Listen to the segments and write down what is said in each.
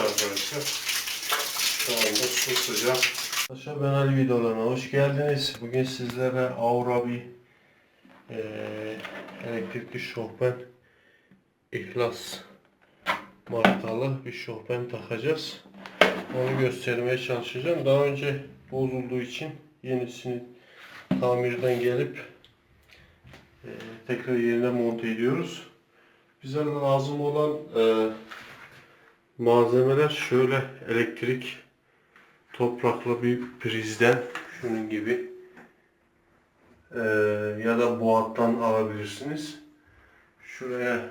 arkadaşlar. Şu anda su sıcak. Ben Ali Videolarına hoş geldiniz. Bugün sizlere Aura bir eee elektrikli şofben İhlas markalı bir şofben takacağız. Onu göstermeye çalışacağım. Daha önce bozulduğu için yenisini tamirden gelip eee, tekrar yerine monte ediyoruz. Bize lazım olan eee, malzemeler şöyle elektrik topraklı bir prizden şunun gibi eee, ya da boğattan alabilirsiniz. Şuraya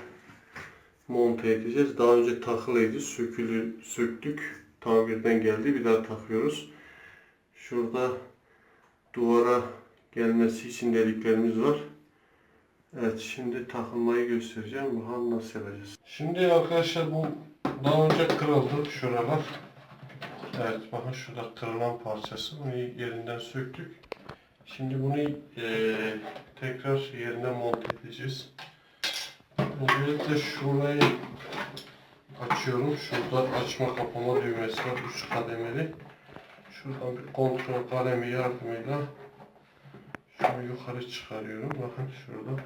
monte edeceğiz. Daha önce takılıydı. Sökülü, söktük. Tamirden geldi. Bir daha takıyoruz. Şurada duvara gelmesi için deliklerimiz var. Evet şimdi takılmayı göstereceğim. Bakalım nasıl yapacağız. Şimdi arkadaşlar bu daha önce kırıldı şuralar. Evet bakın şurada kırılan parçası. Bunu yerinden söktük. Şimdi bunu eee, tekrar yerine monte edeceğiz. Öncelikle şurayı açıyorum. Şurada açma kapama düğmesi var. Üç kademeli. Şuradan bir kontrol kalemi yardımıyla şunu yukarı çıkarıyorum. Bakın şurada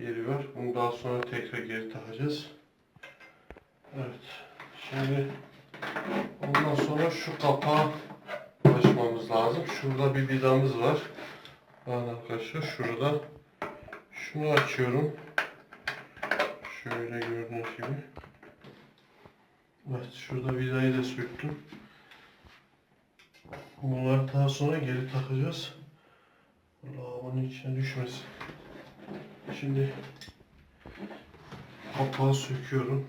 yeri var. Bunu daha sonra tekrar geri takacağız. Evet. Şimdi ondan sonra şu kapağı açmamız lazım. Şurada bir vidamız var. Bakın arkadaşlar şurada. Şunu açıyorum. Şöyle gördüğünüz gibi. Evet şurada vidayı da söktüm. Bunları daha sonra geri takacağız. Lavabonun içine düşmesin. Şimdi kapağı söküyorum.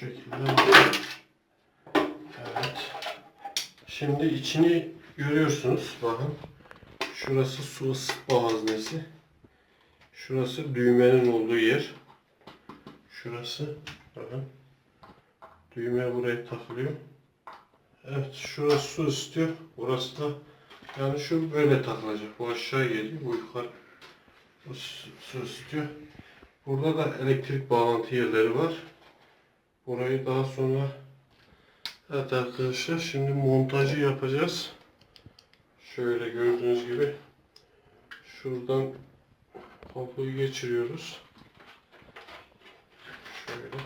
Şekilde. Evet. Şimdi içini görüyorsunuz. Bakın. Şurası su ısıtma haznesi. Şurası düğmenin olduğu yer. Şurası. Bakın. Düğme buraya takılıyor. Evet şurası su ısıtıyor. Burası da yani şu böyle takılacak. Bu aşağı geliyor. Bu yukarı. Bu su ısıtıyor. Burada da elektrik bağlantı yerleri var. Burayı daha sonra Evet arkadaşlar şimdi montajı yapacağız. Şöyle gördüğünüz gibi şuradan kabloyu geçiriyoruz. Şöyle.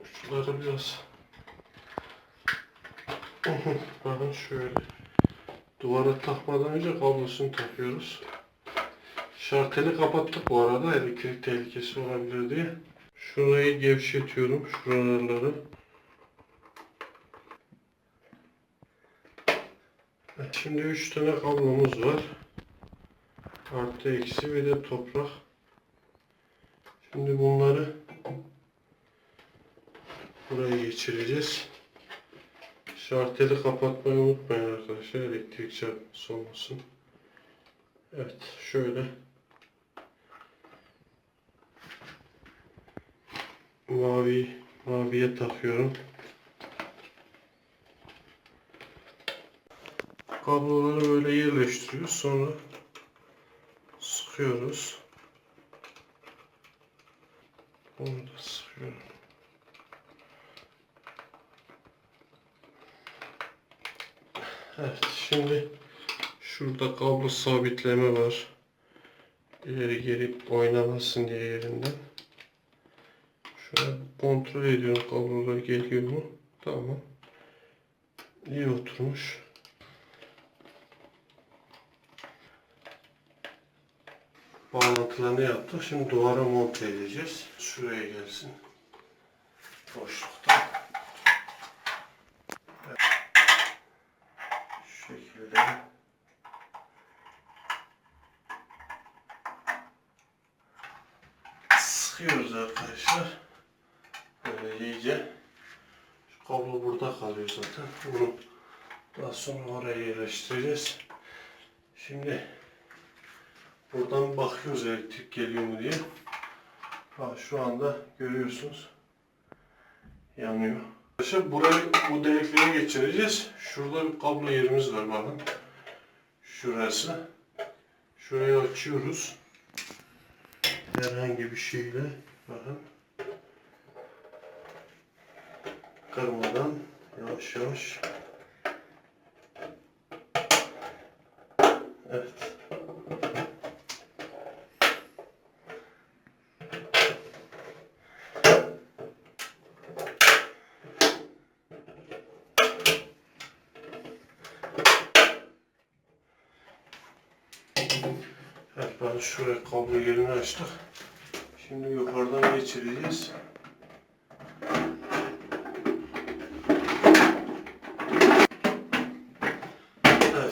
Uçları biraz Bakın şöyle. Duvara takmadan önce kablosunu takıyoruz. Şarteli kapattık bu arada elektrik tehlikesi olabilir diye. Şurayı gevşetiyorum. Şuraları. Şimdi 3 tane kablomuz var. Artı eksi ve de toprak. Şimdi bunları buraya geçireceğiz. Şarteli kapatmayı unutmayın arkadaşlar. Elektrik çarpması olmasın. Evet şöyle. Mavi, maviye takıyorum. Kabloları böyle yerleştiriyoruz. Sonra sıkıyoruz. Bunu da sıkıyorum. Evet şimdi şurada kablo sabitleme var. İleri geri oynamasın diye yerinden. Şöyle kontrol ediyorum kablolar geliyor mu? Tamam. İyi oturmuş. Bağlantılarını yaptık. Şimdi duvara monte edeceğiz. Şuraya gelsin. Boşlukta. Evet. Sıkıyoruz arkadaşlar. Şu kablo burada kalıyor zaten. Bunu daha sonra oraya yerleştireceğiz. Şimdi buradan bakıyoruz elektrik geliyor mu diye. Ha, şu anda görüyorsunuz. Yanıyor. Arkadaşlar burayı bu delikleri geçireceğiz. Şurada bir kablo yerimiz var bakın. Şurası. Şurayı açıyoruz. herhangi bir şeyle bakın kırmadan yavaş yavaş evet Evet ben şuraya kablo yerini açtık. Şimdi yukarıdan geçireceğiz.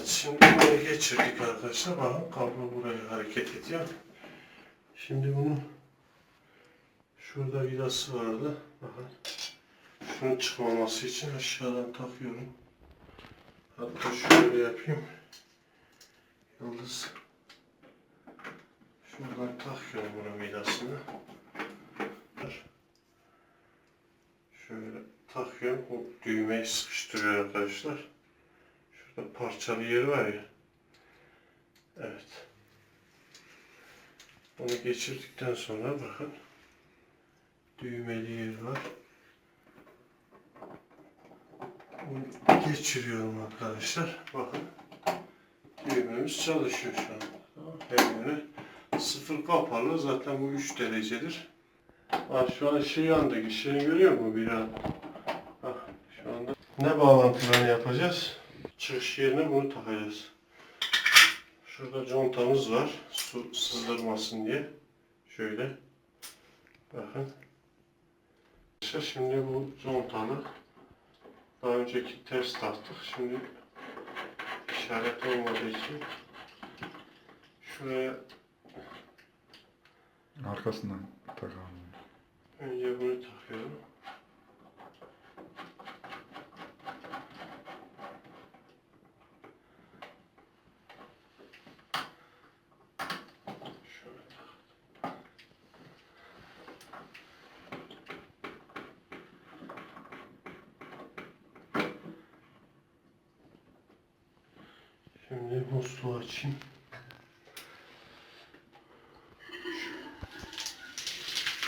Evet şimdi buraya geçirdik arkadaşlar. Bakın kablo buraya hareket ediyor. Şimdi bunu şurada vidası vardı. Bakın. Şunun çıkmaması için aşağıdan takıyorum. Hatta şöyle yapayım. Yıldız. Şuradan takıyorum bunun vidasını. Şöyle takıyorum. O düğmeyi sıkıştırıyor arkadaşlar. Parçalı yeri var ya. Evet. Onu geçirdikten sonra bakın. Düğmeli yer var. Bunu geçiriyorum arkadaşlar. Bakın. Düğmemiz çalışıyor şu an. Her yöne sıfır kapalı. Zaten bu 3 derecedir. Ha, şu an ışığı yandı. Işığını görüyor musun bir an? Bak şu anda. Ne bağlantılarını yapacağız? Çıkış yerine bunu takacağız. Şurada contamız var. Su sızdırmasın diye. Şöyle. Bakın. Şimdi bu contalı daha önceki ters taktık. Şimdi işaret olmadığı için şuraya Arkasından takalım. önce bunu takıyorum. Şimdi musluğu açayım.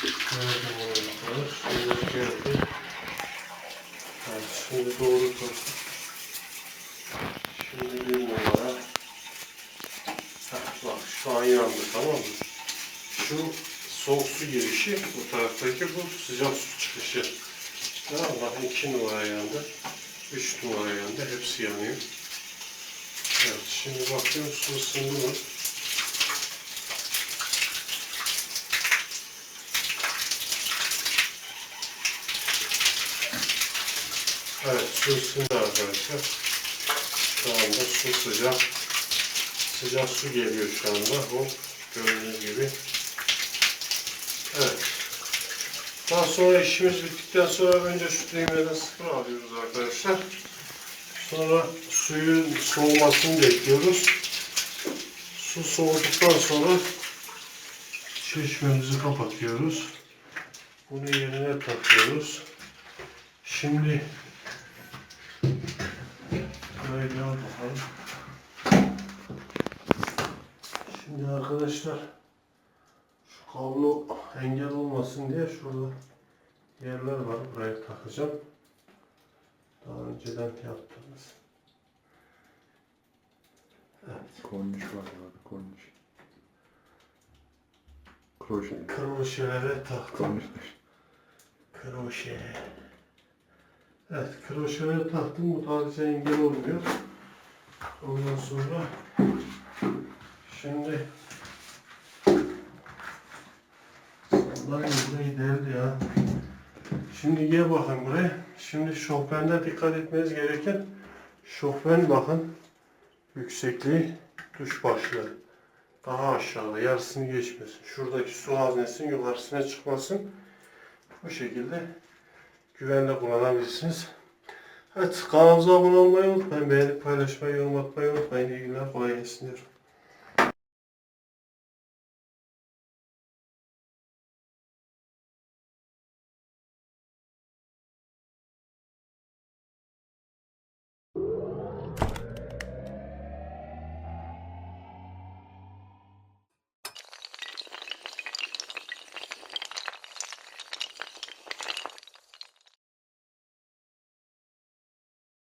Nereden oraya Şimdi geldi. Evet, şimdi doğru tak. Şimdi bir numara. Heh, bak şu an yandı tamam mı? Şu soğuk su girişi, bu taraftaki bu sıcak su çıkışı. Tamam? Bak iki numara yandı. Üç numara yandı. Hepsi yanıyor. Evet şimdi bakıyorum su ısındı mı? Evet su ısındı arkadaşlar. Şu anda su sıcak. Sıcak su geliyor şu anda. Hop gördüğünüz gibi. Evet. Daha sonra işimiz bittikten sonra önce şu düğmeden sıfır alıyoruz arkadaşlar. Sonra suyun soğumasını bekliyoruz. Su soğuduktan sonra çeşmemizi kapatıyoruz. Bunu yerine takıyoruz. Şimdi Böyle al bakalım. Şimdi arkadaşlar şu kablo engel olmasın diye şurada yerler var. Buraya takacağım. Daha önceden yaptığımız. Evet. Korniş var abi, korniş. Kroşe. Kroşelere taktım. Korniş. Kroşe. Evet, kroşelere taktım. Bu sadece engel olmuyor. Ondan sonra şimdi burayı deldi ya. Şimdi gel bakın buraya. Şimdi şofbende dikkat etmeniz gereken şofben bakın yüksekliği tuş başlığı. Daha aşağıda yarısını geçmesin. Şuradaki su haznesinin yukarısına çıkmasın. Bu şekilde güvenle kullanabilirsiniz. Evet kanalımıza abone olmayı unutmayın. Beğenip paylaşmayı, yorum atmayı unutmayın. İyi günler, kolay gelsin diyorum.